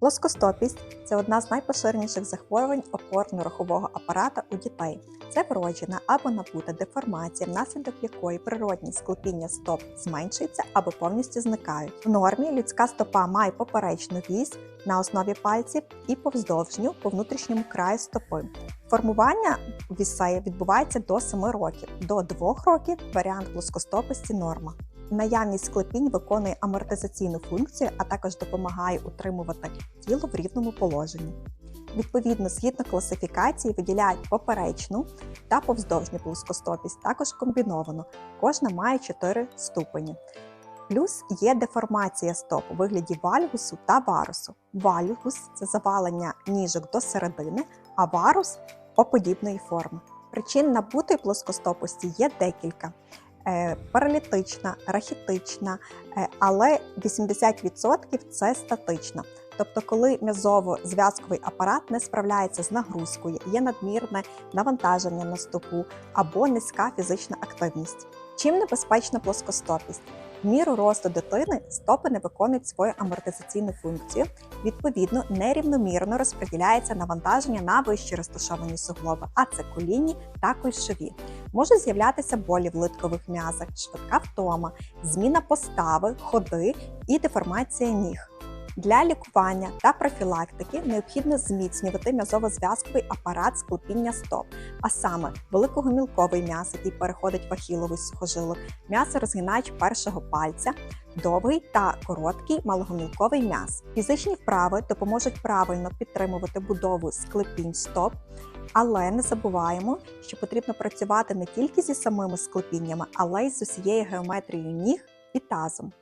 Плоскостопість це одна з найпоширеніших захворювань опорно-рухового апарата у дітей. Це вроджена або набута деформація, внаслідок якої природні склепіння стоп зменшуються або повністю зникають. В нормі людська стопа має поперечну вісь на основі пальців і повздовжню по внутрішньому краю стопи. Формування вісеї відбувається до 7 років. До 2 років варіант плоскостопості норма. Наявність склепінь виконує амортизаційну функцію, а також допомагає утримувати тіло в рівному положенні. Відповідно, згідно класифікації виділяють поперечну та повздовжню плоскостопість, також комбіновано. Кожна має 4 ступені. Плюс є деформація стоп у вигляді вальгусу та варусу. Вальгус це завалення ніжок до середини, а варус оподібної форми. Причин набутої плоскостопості є декілька. Е, Паралітична, рахітична, е, але 80% це статична. Тобто, коли м'язово-зв'язковий апарат не справляється з нагрузкою, є надмірне навантаження на стопу або низька фізична активність. Чим небезпечна плоскостопість? В міру росту дитини стопи не виконують свою амортизаційну функцію, відповідно, нерівномірно розподіляється навантаження на вищі розташовані суглоби, а це колінні та кульшові. Може з'являтися болі в литкових м'язах, швидка втома, зміна постави, ходи і деформація ніг. Для лікування та профілактики необхідно зміцнювати м'язово-зв'язковий апарат склепіння стоп, а саме великогомілковий м'яз, який переходить в ахіловий сухожилок, м'ясо розгинач першого пальця, довгий та короткий малогомілковий м'яз. Фізичні вправи допоможуть правильно підтримувати будову склепінь стоп, але не забуваємо, що потрібно працювати не тільки зі самими склепіннями, але й з усією геометрією ніг і тазом.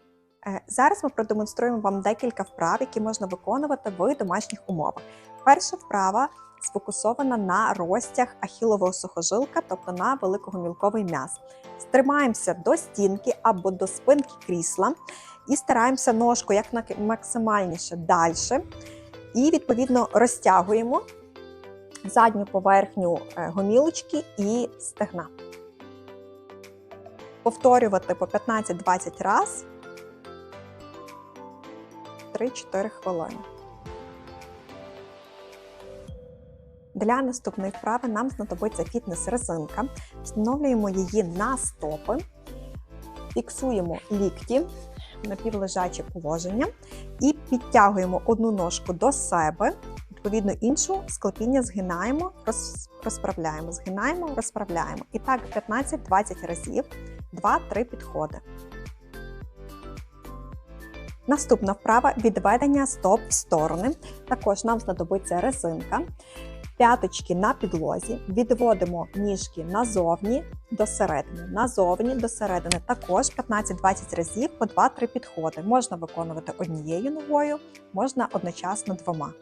Е, Зараз ми продемонструємо вам декілька вправ, які можна виконувати в домашніх умовах. Перша вправа сфокусована на розтяг ахілового сухожилка, тобто на великогомілковий м'яз. Стримаємося до стінки або до спинки крісла і стараємося ножку як максимальніше далі. І відповідно розтягуємо задню поверхню е, гомілочки і стегна. Повторювати по 15-20 разів 3-4 хвилини. Для наступної вправи нам знадобиться фітнес-резинка. Встановлюємо її на стопи, фіксуємо лікті в напівлежаче положення і підтягуємо одну ножку до себе. Відповідно, іншу склепіння згинаємо, розправляємо, згинаємо, розправляємо. І так 15-20 разів, 2-3 підходи. Наступна вправа відведення стоп в сторони. Також нам знадобиться резинка. П'яточки на підлозі, відводимо ніжки назовні до середини, назовні до середини. Також 15-20 разів по 2-3 підходи. Можна виконувати однією ногою, можна одночасно двома.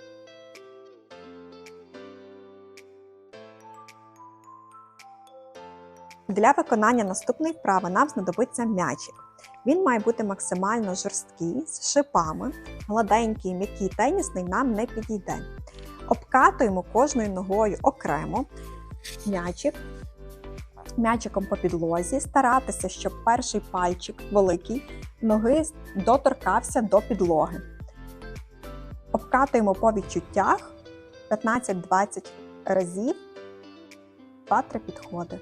Для виконання наступної вправи нам знадобиться м'ячик. Він має бути максимально жорсткий, з шипами, гладенький, м'який тенісний нам не підійде. Обкатуємо кожною ногою окремо м'ячик, м'ячиком по підлозі, старатися, щоб перший пальчик великий ноги доторкався до підлоги. Обкатуємо по відчуттях 15-20 разів, 2-3 підходи.